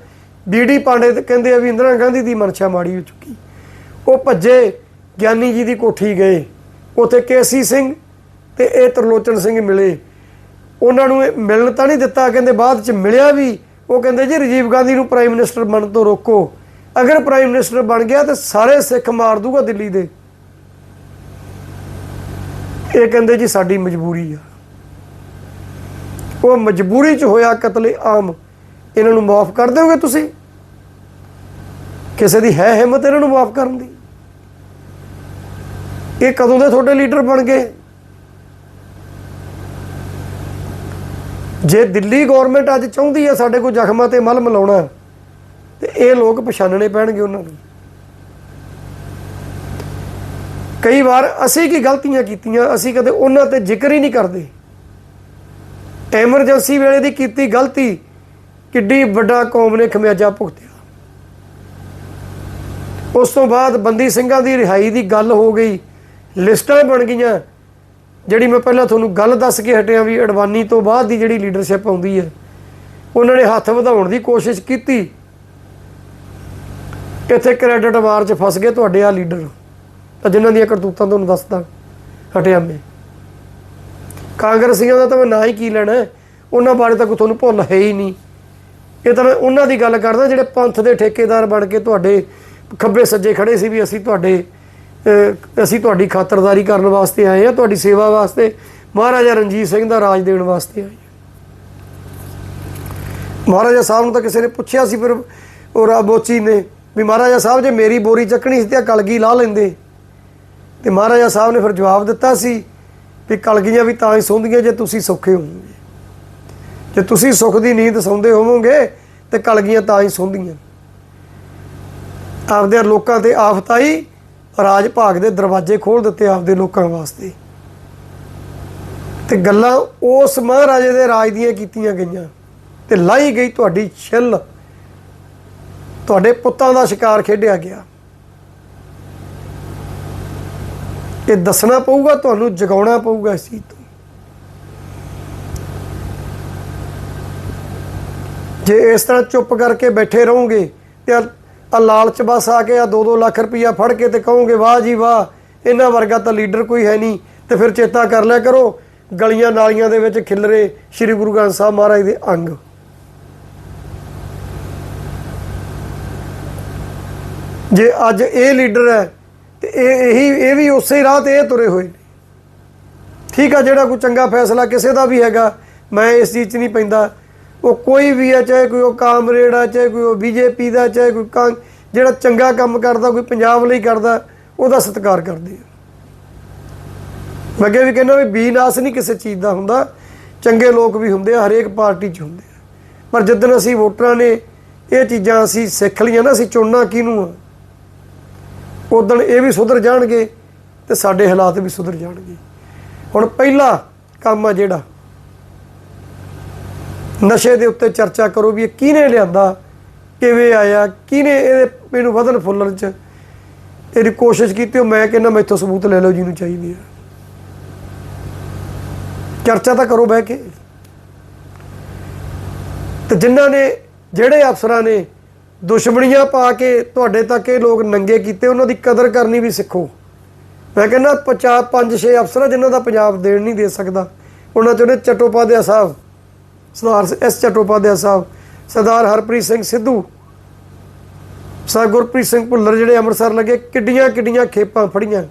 ਬੀਡੀ ਪਾਂਡੇ ਕਹਿੰਦੇ ਆ ਵੀ ਇੰਦਰਾ ਗਾਂਧੀ ਦੀ ਮਨਸ਼ਾ ਮਾੜੀ ਹੋ ਚੁੱਕੀ। ਉਹ ਭੱਜੇ, ਗਿਆਨੀ ਜੀ ਦੀ ਕੋਠੀ ਗਏ। ਉੱਥੇ ਕੇਸੀ ਸਿੰਘ ਤੇ ਇਹ ਤਰਲੋਚਨ ਸਿੰਘ ਮਿਲੇ। ਉਹਨਾਂ ਨੂੰ ਇਹ ਮਿਲਣ ਤਾਂ ਨਹੀਂ ਦਿੱਤਾ, ਕਹਿੰਦੇ ਬਾਅਦ ਚ ਮਿਲਿਆ ਵੀ। ਉਹ ਕਹਿੰਦੇ, ਜੀ, ਰਾਜੀਵ ਗਾਂਧੀ ਨੂੰ ਪ੍ਰਾਈਮ ਮਿਨਿਸਟਰ ਬਣਨ ਤੋਂ ਰੋਕੋ। ਅਗਰ ਪ੍ਰਾਈਮ ਮਿਨਿਸਟਰ ਬਣ ਗਿਆ ਤਾਂ ਸਾਰੇ ਸਿੱਖ ਮਾਰ ਦੂਗਾ ਦਿੱਲੀ ਦੇ। ਇਹ ਕਹਿੰਦੇ, ਜੀ, ਸਾਡੀ ਮਜਬੂਰੀ ਆ। ਉਹ ਮਜਬੂਰੀ ਚ ਹੋਇਆ ਕਤਲੇ ਆਮ। ਇਹਨਾਂ ਨੂੰ ਮਾਫ ਕਰ ਦਿਓਗੇ ਤੁਸੀਂ? ਕਿਸੇ ਦੀ ਹੈ ਹਿੰਮਤ ਇਹਨਾਂ ਨੂੰ ਮਾਫ ਕਰਨ ਦੀ? ਇਹ ਕਦੋਂ ਦੇ ਤੁਹਾਡੇ ਲੀਡਰ ਬਣ ਗਏ? ਜੇ ਦਿੱਲੀ ਗਵਰਨਮੈਂਟ ਅੱਜ ਚਾਹੁੰਦੀ ਹੈ ਸਾਡੇ ਕੋਲ ਜ਼ਖਮਾਂ ਤੇ ਮਲਮ ਮਿਲਾਉਣਾ ਤੇ ਇਹ ਲੋਕ ਪਛਾਣਨੇ ਪੈਣਗੇ ਉਹਨਾਂ ਨੂੰ ਕਈ ਵਾਰ ਅਸੀਂ ਕੀ ਗਲਤੀਆਂ ਕੀਤੀਆਂ, ਅਸੀਂ ਕਦੇ ਉਹਨਾਂ ਤੇ ਜ਼ਿਕਰ ਹੀ ਨਹੀਂ ਕਰਦੇ। ਐਮਰਜੈਂਸੀ ਵੇਲੇ ਦੀ ਕੀਤੀ ਗਲਤੀ, ਕਿੱਡੀ ਵੱਡਾ ਕੌਮ ਨੇ ਖਮਿਆਜਾ ਭੁਗਤਿਆ। ਉਸ ਤੋਂ ਬਾਅਦ ਬੰਦੀ ਸਿੰਘਾਂ ਦੀ ਰਿਹਾਈ ਦੀ ਗੱਲ ਹੋ ਗਈ ਲਿਸਟਾਂ ਬਣ ਗਈਆਂ। ਜਿਹੜੀ ਮੈਂ ਪਹਿਲਾਂ ਤੁਹਾਨੂੰ ਗੱਲ ਦੱਸ ਕੇ ਹਟਿਆ ਵੀ ਅਡਵਾਨੀ ਤੋਂ ਬਾਅਦ ਦੀ ਜਿਹੜੀ ਲੀਡਰਸ਼ਿਪ ਆਉਂਦੀ ਹੈ, ਉਹਨਾਂ ਨੇ ਹੱਥ ਵਧਾਉਣ ਦੀ ਕੋਸ਼ਿਸ਼ ਕੀਤੀ। ਇੱਥੇ ਕ੍ਰੈਡਿਟ ਵਾਰ 'ਚ ਫਸ ਗਏ ਤੁਹਾਡੇ ਆ ਲੀਡਰ ਤਾਂ ਜਿਨ੍ਹਾਂ ਦੀਆਂ ਕਰਤੂਤਾਂ ਤੁਹਾਨੂੰ ਦੱਸਦਾ, ਹਟਿਆ ਮੈਂ। ਕਾਂਗਰਸੀਆਂ ਦਾ ਤਾਂ ਮੈਂ ਨਾ ਹੀ ਕੀ ਲੈਣਾ ਉਹਨਾਂ ਬਾਰੇ ਤਾਂ ਕੋਈ ਤੁਹਾਨੂੰ ਭੁੱਲ ਹੈ ਹੀ ਨਹੀਂ। ਇਹ ਤਾਂ ਮੈਂ ਉਹਨਾਂ ਦੀ ਗੱਲ ਕਰਦਾ ਜਿਹੜੇ ਪੰਥ ਦੇ ਠੇਕੇਦਾਰ ਬਣ ਕੇ ਤੁਹਾਡੇ ਖੱਬੇ ਸੱਜੇ ਖੜੇ ਸੀ ਵੀ ਅਸੀਂ ਤੁਹਾਡੇ ਅਸੀਂ ਤੁਹਾਡੀ ਖਾਤਰਦਾਰੀ ਕਰਨ ਵਾਸਤੇ ਆਏ ਆ ਤੁਹਾਡੀ ਸੇਵਾ ਵਾਸਤੇ। ਮਹਾਰਾਜਾ ਰਣਜੀਤ ਸਿੰਘ ਦਾ ਰਾਜ ਦੇਣ ਵਾਸਤੇ ਆਏ ਮਹਾਰਾਜਾ ਸਾਹਿਬ ਨੂੰ ਤਾਂ ਕਿਸੇ ਨੇ ਪੁੱਛਿਆ ਸੀ, ਫਿਰ ਉਹ ਰਾਬੋਚੀ ਨੇ ਵੀ ਮਹਾਰਾਜਾ ਸਾਹਿਬ, ਜੇ ਮੇਰੀ ਬੋਰੀ ਚੱਕਣੀ ਸੀ ਤੇ ਕਲਗੀ ਲਾ ਲੈਂਦੇ। ਤੇ ਮਹਾਰਾਜਾ ਸਾਹਿਬ ਨੇ ਫਿਰ ਜਵਾਬ ਦਿੱਤਾ ਸੀ ਵੀ ਕਲਗੀਆਂ ਵੀ ਤਾਂ ਹੀ ਸੌਂਦੀਆਂ ਜੇ ਤੁਸੀਂ ਸੌਖੇ ਹੋਵੋਗੇ। ਜੇ ਤੁਸੀਂ ਸੁੱਖ ਦੀ ਨੀਂਦ ਸੌਂਦੇ ਹੋਵੋਗੇ, ਤੇ ਕਲਗੀਆਂ ਤਾਂ ਹੀ ਸੌਂਦੀਆਂ। ਆਪਦੇ ਲੋਕਾਂ ਤੇ ਆਫਤ ਆਈ ਰਾਜ ਭਾਗ ਦੇ ਦਰਵਾਜ਼ੇ ਖੋਲ ਦਿੱਤੇ ਆਪਦੇ ਲੋਕਾਂ ਵਾਸਤੇ। ਤੇ ਗੱਲਾਂ ਉਸ ਮਹਾਰਾਜੇ ਦੇ ਰਾਜ ਦੀਆਂ ਕੀਤੀਆਂ ਗਈਆਂ। ਤੇ ਲਾਈ ਗਈ ਤੁਹਾਡੀ ਛਿੱਲ। ਤੁਹਾਡੇ ਪੁੱਤਾਂ ਦਾ ਸ਼ਿਕਾਰ ਖੇਡਿਆ ਗਿਆ। ਇਹ ਦੱਸਣਾ ਪਊਗਾ, ਤੁਹਾਨੂੰ ਜਗਾਉਣਾ ਪਊਗਾ ਇਸ ਚੀਜ਼ ਤੋਂ। ਜੇ ਇਸ ਤਰ੍ਹਾਂ ਚੁੱਪ ਕਰਕੇ ਬੈਠੇ ਰਹੋਗੇ, ਤੇ ਆ ਲਾਲਚ ਬਸ ਆ ਕੇ ਆ 2-2 ਲੱਖ ਰੁਪਈਆ ਫੜ ਕੇ ਤੇ ਕਹੋਗੇ, ਵਾਹ ਜੀ ਵਾਹ, ਇਹਨਾਂ ਵਰਗਾ ਤਾਂ ਲੀਡਰ ਕੋਈ ਹੈ ਨਹੀਂ। ਤੇ ਫਿਰ ਚੇਤਾ ਕਰ ਲਿਆ ਕਰੋ, ਗਲੀਆਂ ਨਾਲੀਆਂ ਦੇ ਵਿੱਚ ਖਿਲਰੇ ਸ੍ਰੀ ਗੁਰੂ ਗ੍ਰੰਥ ਸਾਹਿਬ ਮਹਾਰਾਜ ਦੇ ਅੰਗ। ਜੇ ਅੱਜ ਇਹ ਲੀਡਰ ਹੈ, ਤੇ ਇਹ ਇਹੀ, ਇਹ ਵੀ ਉਸੇ ਰਾਹ ਤੇ ਇਹ ਤੁਰੇ ਹੋਏ ਨੇ। ਠੀਕ ਆ, ਜਿਹੜਾ ਕੋਈ ਚੰਗਾ ਫੈਸਲਾ ਕਿਸੇ ਦਾ ਵੀ ਹੈਗਾ, ਮੈਂ ਇਸ ਚੀਜ਼ 'ਚ ਨਹੀਂ ਪੈਂਦਾ। ਉਹ ਕੋਈ ਵੀ ਆ, ਚਾਹੇ ਕੋਈ ਉਹ ਕਾਮਰੇਡ ਆ, ਚਾਹੇ ਕੋਈ ਉਹ ਬੀਜੇਪੀ ਦਾ, ਚਾਹੇ ਕੋਈ ਕਾਂ ਜਿਹੜਾ ਚੰਗਾ ਕੰਮ ਕਰਦਾ, ਕੋਈ ਪੰਜਾਬ ਲਈ ਕਰਦਾ, ਉਹਦਾ ਸਤਿਕਾਰ ਕਰਦੇ ਆ। ਮੈਂ ਅੱਗੇ ਵੀ ਕਹਿੰਦਾ ਵੀ ਬੀਨਾਸ ਨਹੀਂ ਕਿਸੇ ਚੀਜ਼ ਦਾ ਹੁੰਦਾ, ਚੰਗੇ ਲੋਕ ਵੀ ਹੁੰਦੇ ਆ, ਹਰੇਕ ਪਾਰਟੀ 'ਚ ਹੁੰਦੇ ਆ। ਪਰ ਜਿੱਦਣ ਅਸੀਂ ਵੋਟਰਾਂ ਨੇ ਇਹ ਚੀਜ਼ਾਂ ਅਸੀਂ ਸਿੱਖ ਲਈਆਂ ਨਾ, ਅਸੀਂ ਚੁਣਨਾ ਕਿਹਨੂੰ ਆ? ਉਦੋਂ ਇਹ ਵੀ ਸੁਧਰ ਜਾਣਗੇ ਤੇ ਸਾਡੇ ਹਾਲਾਤ ਵੀ ਸੁਧਰ ਜਾਣਗੇ। ਹੁਣ ਪਹਿਲਾ ਕੰਮ ਆ ਜਿਹੜਾ ਨਸ਼ੇ ਦੇ ਉੱਤੇ ਚਰਚਾ ਕਰੋ ਵੀ ਇਹ ਕਿਹਨੇ ਲਿਆਂਦਾ, ਕਿਵੇਂ ਆਇਆ, ਕਿਹਨੇ ਇਹਦੇ ਇਹਨੂੰ ਵਧਣ ਫੁੱਲਣ ਚ। ਇਹਦੀ ਕੋਸ਼ਿਸ਼ ਕੀਤੀ, ਉਹ ਮੈਂ ਕਹਿੰਦਾ ਮੈਥੋਂ ਸਬੂਤ ਲੈ ਲਓ ਜਿਹਨੂੰ ਚਾਹੀਦੀ ਆ। ਚਰਚਾ ਤਾਂ ਕਰੋ ਬਹਿ ਕੇ। ਤੇ ਜਿਨ੍ਹਾਂ ਨੇ, ਜਿਹੜੇ ਅਫਸਰਾਂ ਨੇ ਦੁਸ਼ਮਣੀਆਂ ਪਾ ਕੇ ਤੁਹਾਡੇ ਤੱਕ ਇਹ ਲੋਕ ਨੰਗੇ ਕੀਤੇ, ਉਹਨਾਂ ਦੀ ਕਦਰ ਕਰਨੀ ਵੀ ਸਿੱਖੋ। ਮੈਂ ਕਹਿੰਦਾ 50 ਪੰਜ ਛੇ ਅਫਸਰ ਆ ਜਿਨ੍ਹਾਂ ਦਾ ਪੰਜਾਬ ਦੇਣ ਨਹੀਂ ਦੇ ਸਕਦਾ, ਉਹਨਾਂ ਚੋਂ ਨੇ ਚਟੋਪਾਧਿਆ ਸਾਹਿਬ ਸਰਦਾਰ ਐਸ ਚਟੋਪਾਧਿਆ ਸਾਹਿਬ, ਸਰਦਾਰ ਹਰਪ੍ਰੀਤ ਸਿੰਘ ਸਿੱਧੂ ਸਰ ਗੁਰਪ੍ਰੀਤ ਸਿੰਘ ਭੁੱਲਰ ਜਿਹੜੇ ਅੰਮ੍ਰਿਤਸਰ ਲੱਗੇ, ਕਿੱਡੀਆਂ ਕਿੱਡੀਆਂ ਖੇਪਾਂ ਫੜੀਆਂ।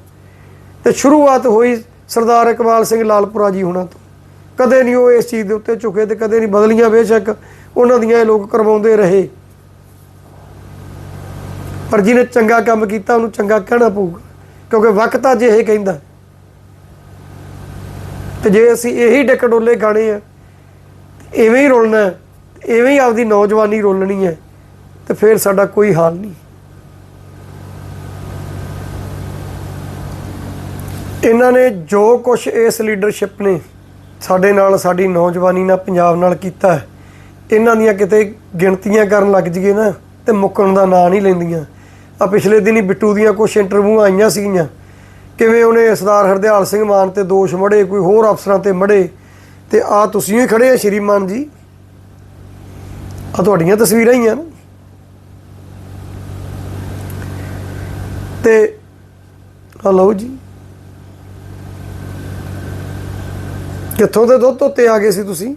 ਤੇ ਸ਼ੁਰੂਆਤ ਹੋਈ ਸਰਦਾਰ ਇਕਬਾਲ ਸਿੰਘ ਲਾਲਪੁਰਾ ਜੀ ਹੁਣਾਂ ਤੋਂ। ਕਦੇ ਨਹੀਂ ਉਹ ਇਸ ਚੀਜ਼ ਦੇ ਉੱਤੇ ਝੁਕੇ ਤੇ ਕਦੇ ਨਹੀਂ ਬਦਲੀਆਂ, ਬੇਸ਼ੱਕ ਉਹਨਾਂ ਦੀਆਂ ਇਹ ਲੋਕ ਕਰਵਾਉਂਦੇ ਰਹੇ। ਪਰ ਜਿਹਨੇ ਚੰਗਾ ਕੰਮ ਕੀਤਾ, ਉਹਨੂੰ ਚੰਗਾ ਕਹਿਣਾ ਪਊਗਾ, ਕਿਉਂਕਿ ਵਕਤ ਅੱਜ ਇਹ ਕਹਿੰਦਾ। ਤੇ ਜੇ ਅਸੀਂ ਇਹੀ ਡਕਡੋਲੇ ਗਾਣੇ ਆ ਐਵੇਂ ਹੀ ਰੋਲਣਾ ਹੈ, ਐਵੇਂ ਹੀ ਆਪਦੀ ਨੌਜਵਾਨੀ ਰੋਲਣੀ ਹੈ ਤੇ ਫਿਰ ਸਾਡਾ ਕੋਈ ਹਾਲ ਨਹੀਂ। ਇਹਨਾਂ ਨੇ ਜੋ ਕੁਝ ਇਸ ਲੀਡਰਸ਼ਿਪ ਨੇ ਸਾਡੇ ਨਾਲ ਸਾਡੀ ਨੌਜਵਾਨੀ ਨਾਲ ਪੰਜਾਬ ਨਾਲ ਕੀਤਾ ਇਹਨਾਂ ਦੀਆਂ ਕਿਤੇ ਗਿਣਤੀਆਂ ਕਰਨ ਲੱਗ ਜੀਏ ਨਾ ਤੇ ਮੁੱਕਣ ਦਾ ਨਾਂ ਨਹੀਂ ਲੈਂਦੀਆਂ। ਆ ਪਿਛਲੇ ਦਿਨੀ ਬਿੱਟੂ ਦੀਆਂ ਕੁਝ ਇੰਟਰਵਿਊ ਆਈਆਂ ਸੀਗੀਆਂ ਕਿਵੇਂ ਉਹਨੇ ਸਰਦਾਰ ਹਰਦਿਆਲ ਸਿੰਘ ਮਾਨ ਤੇ ਦੋਸ਼ ਮੜੇ ਕੋਈ ਹੋਰ ਅਫਸਰਾਂ ਤੇ ਮੜੇ ਤੇ ਆ ਤੁਸੀਂ ਹੀ ਖੜੇ ਆ ਸ਼੍ਰੀਮਾਨ ਜੀ। ਆ ਤੁਹਾਡੀਆਂ ਤਸਵੀਰਾਂ ਹੀ ਆ ਨਾ। ਤੇ ਆ ਲਓ ਜੀ। ਕਿੱਥੋਂ ਦੇ ਦੁੱਧ ਉੱਤੇ ਆ ਗਏ ਸੀ ਤੁਸੀਂ?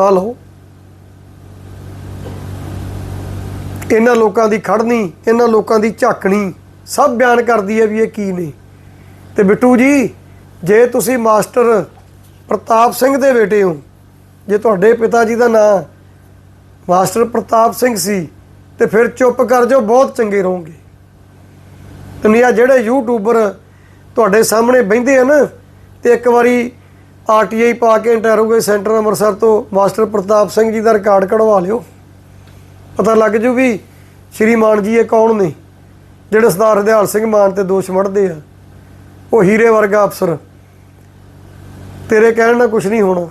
ਆ ਲਓ। ਇਹਨਾਂ ਲੋਕਾਂ ਦੀ ਖੜਨੀ ਇਹਨਾਂ ਲੋਕਾਂ ਦੀ ਝਾਕਣੀ, ਸਭ ਬਿਆਨ ਕਰਦੀ ਹੈ ਵੀ ਇਹ ਕੀ ਨੇ। ਤੇ ਬਿੱਟੂ ਜੀ ਜੇ ਤੁਸੀਂ ਮਾਸਟਰ ਪ੍ਰਤਾਪ ਸਿੰਘ ਦੇ ਬੇਟੇ ਹੋ, ਜੇ ਤੁਹਾਡੇ ਪਿਤਾ ਜੀ ਦਾ ਨਾਂ ਮਾਸਟਰ ਪ੍ਰਤਾਪ ਸਿੰਘ ਸੀ, ਤੇ ਫਿਰ ਚੁੱਪ ਕਰ ਜਾਓ, ਬਹੁਤ ਚੰਗੇ ਰਹੋਗੇ। ਦੁਨੀਆ ਜਿਹੜੇ ਯੂਟਿਊਬਰ ਤੁਹਾਡੇ ਸਾਹਮਣੇ ਬਹਿੰਦੇ ਆ ਨਾ, ਤੇ ਇੱਕ ਵਾਰੀ ਆਰਟੀਆਈ ਪਾ ਕੇ ਇੰਟਰੋਗੇ ਸੈਂਟਰ ਅੰਮ੍ਰਿਤਸਰ ਤੋਂ ਮਾਸਟਰ ਪ੍ਰਤਾਪ ਸਿੰਘ ਜੀ ਦਾ ਰਿਕਾਰਡ ਕਢਵਾ ਲਿਓ। ਪਤਾ ਲੱਗ ਜੂ ਵੀ ਸ਼੍ਰੀਮਾਨ ਜੀ ਇਹ ਕੌਣ ਨੇ, ਜਿਹੜੇ ਸਰਦਾਰ ਹਰਦਿਆਲ ਸਿੰਘ ਮਾਨ ਤੇ ਦੋਸ਼ ਮੜਦੇ ਆ। ਉਹ ਹੀਰੇ ਵਰਗਾ ਅਫਸਰ। ਤੇਰੇ ਕਹਿਣ ਨਾਲ ਕੁਝ ਨਹੀਂ ਹੋਣਾ।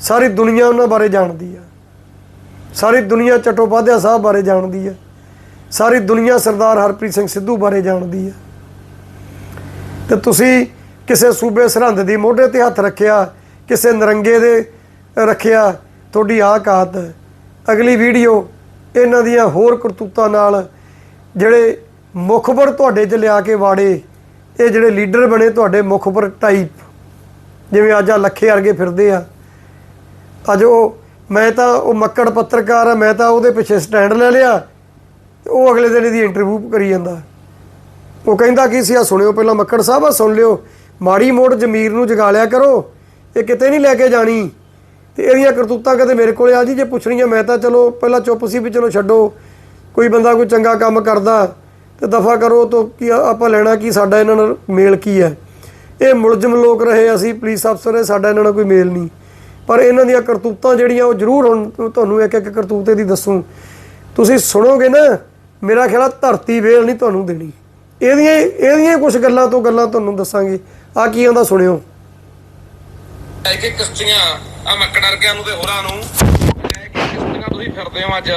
ਸਾਰੀ ਦੁਨੀਆ ਉਹਨਾਂ ਬਾਰੇ ਜਾਣਦੀ ਆ। ਸਾਰੀ ਦੁਨੀਆ ਚਟੋਪਾਧਿਆ ਸਾਹਿਬ ਬਾਰੇ ਜਾਣਦੀ ਆ। ਸਾਰੀ ਦੁਨੀਆ ਸਰਦਾਰ ਹਰਪ੍ਰੀਤ ਸਿੰਘ ਸਿੱਧੂ ਬਾਰੇ ਜਾਣਦੀ ਆ। ਤੇ ਤੁਸੀਂ ਕਿਸੇ ਸੂਬੇ ਸਰਹੰਦ ਦੀ ਮੋਢੇ ਤੇ ਹੱਥ ਰੱਖਿਆ, ਕਿਸੇ ਨਰੰਗੇ ਦੇ ਰੱਖਿਆ ਤੁਹਾਡੀ ਆਹ ਕਾਤ। ਅਗਲੀ ਵੀਡੀਓ ਇਹਨਾਂ ਦੀਆਂ ਹੋਰ ਕਰਤੂਤਾਂ ਨਾਲ ਜਿਹੜੇ ਮੁਖਬਰ ਤੁਹਾਡੇ 'ਚ ਲਿਆ ਕੇ ਵਾੜੇ, ਇਹ ਜਿਹੜੇ ਲੀਡਰ ਬਣੇ ਤੁਹਾਡੇ ਮੁਖਬਰ ਟਾਈਪ ਜਿਵੇਂ ਅੱਜ ਆ ਲੱਖੇ ਵਰਗੇ ਫਿਰਦੇ ਆ। ਅੱਜ ਉਹ, ਮੈਂ ਤਾਂ ਉਹ ਮੱਕੜ ਪੱਤਰਕਾਰ ਆ, ਮੈਂ ਤਾਂ ਉਹਦੇ ਪਿੱਛੇ ਸਟੈਂਡ ਲੈ ਲਿਆ, ਤੇ ਉਹ ਅਗਲੇ ਦਿਨ ਇਹਦੀ ਇੰਟਰਵਿਊ ਕਰੀ ਜਾਂਦਾ। ਉਹ ਕਹਿੰਦਾ ਕੀ ਸੀ ਆ ਸੁਣਿਓ, ਪਹਿਲਾਂ ਮੱਕੜ ਸਾਹਿਬ ਆ ਸੁਣ ਲਿਓ। ਮਾੜੀ ਮੋੜ ਜ਼ਮੀਰ ਨੂੰ ਜਗਾ ਲਿਆ ਕਰੋ, ਇਹ ਕਿਤੇ ਨਹੀਂ ਲੈ ਕੇ ਜਾਣੀ। ਤੇ ਇਹਦੀਆਂ ਕਰਤੂਤਾਂ ਕਦੇ ਮੇਰੇ ਕੋਲੇ ਆ ਜੀ, ਜੇ ਪੁੱਛਣੀਆਂ ਮੈਂ ਤਾਂ ਚਲੋ ਪਹਿਲਾਂ ਚੁੱਪ ਸੀ ਵੀ ਚਲੋ ਛੱਡੋ। ਕੋਈ ਬੰਦਾ ਕੋਈ ਚੰਗਾ ਕੰਮ ਕਰਦਾ, ਤੇ ਦਫਾ ਕਰੋ ਤੋਂ ਕੀ ਆਪਾਂ ਲੈਣਾ ਕੀ, ਸਾਡਾ ਇਹਨਾਂ ਨਾਲ ਮੇਲ ਕੀ ਹੈ। ਇਹ ਮੁਲਜ਼ਮ ਲੋਕ ਰਹੇ, ਅਸੀਂ ਪੁਲਿਸ ਅਫਸਰ ਹੈ ਸਾਡਾ ਇਹਨਾਂ ਨਾਲ ਕੋਈ ਮੇਲ ਨਹੀਂ। ਪਰ ਇਹਨਾਂ ਦੀਆਂ ਕਰਤੂਤਾਂ ਜਿਹੜੀਆਂ ਉਹ ਜ਼ਰੂਰ ਹੁਣ ਤੁਹਾਨੂੰ ਇੱਕ ਇੱਕ ਕਰਤੂਤੇ ਦੀ ਦੱਸੂ। ਤੁਸੀਂ ਸੁਣੋਗੇ ਨਾ, ਮੇਰਾ ਖਿਆਲ ਆ ਧਰਤੀ ਵੇਲ ਨਹੀਂ ਤੁਹਾਨੂੰ ਦੇਣੀ। ਇਹਦੀਆਂ ਇਹਦੀਆਂ ਕੁਝ ਗੱਲਾਂ ਤੋਂ ਗੱਲਾਂ ਤੁਹਾਨੂੰ ਦੱਸਾਂਗੇ। ਆ ਕੀ ਆਂਦਾ ਸੁਣਿਓ? ਲੈ ਕੇ ਕਿਸ਼ਤੀਆਂ ਆ ਮੱਕੜ ਵਰਗਿਆਂ ਨੂੰ ਤੇ ਹੋਰਾਂ ਨੂੰ। ਲੈ ਕੇ ਕਿਸ਼ਤੀਆਂ ਤੁਸੀਂ ਫਿਰਦੇ ਹੋ ਅੱਜ।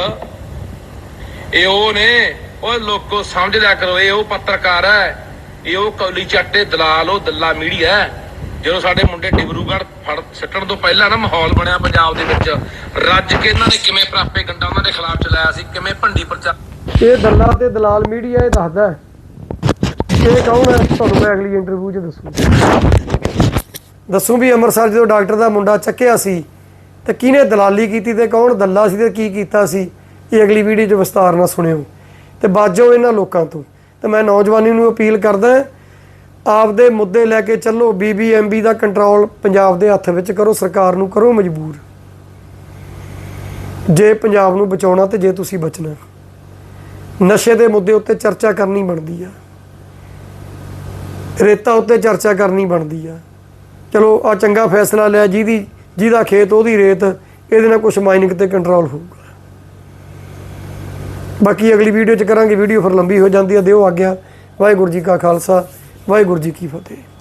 ਇਹ ਉਹ ਨੇ, ਓਏ ਲੋਕੋ ਸਮਝ ਲਿਆ ਕਰੋ, ਇਹ ਉਹ ਪੱਤਰਕਾਰ ਹੈ। ਇਹ ਉਹ ਕੌਲੀ ਚੱਟੇ ਦਲਾਲ, ਉਹ ਦੱਲਾ ਮੀਡੀਆ ਜਦੋਂ ਸਾਡੇ ਮੁੰਡੇ ਡਿਬਰੂਗੜ੍ਹ ਫੜ ਸੱਟਣ ਤੋਂ ਪਹਿਲਾਂ ਨਾ ਮਾਹੌਲ ਬਣਿਆ ਪੰਜਾਬ ਦੇ ਵਿੱਚ। ਰੱਜ ਕੇ ਇਹਨਾਂ ਨੇ ਕਿਵੇਂ ਪ੍ਰਾਪੇ ਗੰਡਾ ਉਹਨਾਂ ਦੇ ਖਿਲਾਫ ਚਲਾਇਆ ਸੀ, ਕਿਵੇਂ ਭੰਡੀ ਪ੍ਰਚਾਰ ਇਹ ਦੱਲਾ ਤੇ ਦਲਾਲ ਮੀਡੀਆ ਇਹ ਦੱਸਦਾ ਹੈ। ਇਹ ਕੌਣ ਹੈ? ਤੁਹਾਨੂੰ ਮੈਂ ਅਗਲੀ ਇੰਟਰਵਿਊ 'ਚ ਦੱਸੂ। ਦੱਸੂ ਵੀ ਅੰਮ੍ਰਿਤਸਰ ਜਦੋਂ ਡਾਕਟਰ ਦਾ ਮੁੰਡਾ ਚੱਕਿਆ ਸੀ, ਤੇ ਕਿਹਨੇ ਦਲਾਲੀ ਕੀਤੀ ਤੇ ਕੌਣ ਦੱਲਾ ਸੀ ਤੇ ਕੀ ਕੀਤਾ ਸੀ, ਇਹ ਅਗਲੀ ਵੀਡੀਓ 'ਚ ਵਿਸਤਾਰ ਨਾਲ ਸੁਣਿਓ। ਤੇ ਬਾਜੋ ਇਹਨਾਂ ਲੋਕਾਂ ਤੋਂ। ਤੇ ਮੈਂ ਨੌਜਵਾਨੀ ਨੂੰ ਅਪੀਲ ਕਰਦਾ ਆਪਦੇ ਮੁੱਦੇ ਲੈ ਕੇ ਚੱਲੋ ਬੀਬੀਐਮਬੀ ਦਾ ਕੰਟਰੋਲ ਪੰਜਾਬ ਦੇ ਹੱਥ ਵਿੱਚ ਕਰੋ, ਸਰਕਾਰ ਨੂੰ ਕਰੋ ਮਜਬੂਰ। ਜੇ ਪੰਜਾਬ ਨੂੰ ਬਚਾਉਣਾ ਤੇ ਜੇ ਤੁਸੀਂ ਬਚਣਾ। ਨਸ਼ੇ ਦੇ ਮੁੱਦੇ ਉੱਤੇ ਚਰਚਾ ਕਰਨੀ ਬਣਦੀ ਆ। ਰੇਤਾ ਉੱਤੇ ਚਰਚਾ ਕਰਨੀ ਬਣਦੀ ਆ। ਚਲੋ ਆ ਚੰਗਾ ਫੈਸਲਾ ਲਿਆ, ਜਿਹਦੀ ਜਿਹਦਾ ਖੇਤ ਉਹਦੀ ਰੇਤ, ਇਹਦੇ ਨਾਲ ਕੁਝ ਮਾਈਨਿੰਗ ਤੇ ਕੰਟਰੋਲ ਹੋਊਗਾ। ਬਾਕੀ ਅਗਲੀ ਵੀਡੀਓ ਚ ਕਰਾਂਗੇ, ਵੀਡੀਓ ਫਿਰ ਲੰਬੀ ਹੋ ਜਾਂਦੀ ਹੈ ਦਿਓ ਆਗਿਆ। ਵਾਹਿਗੁਰੂ ਜੀ ਕਾ ਖਾਲਸਾ, ਵਾਹਿਗੁਰੂ ਜੀ ਕੀ ਫਤਿਹ।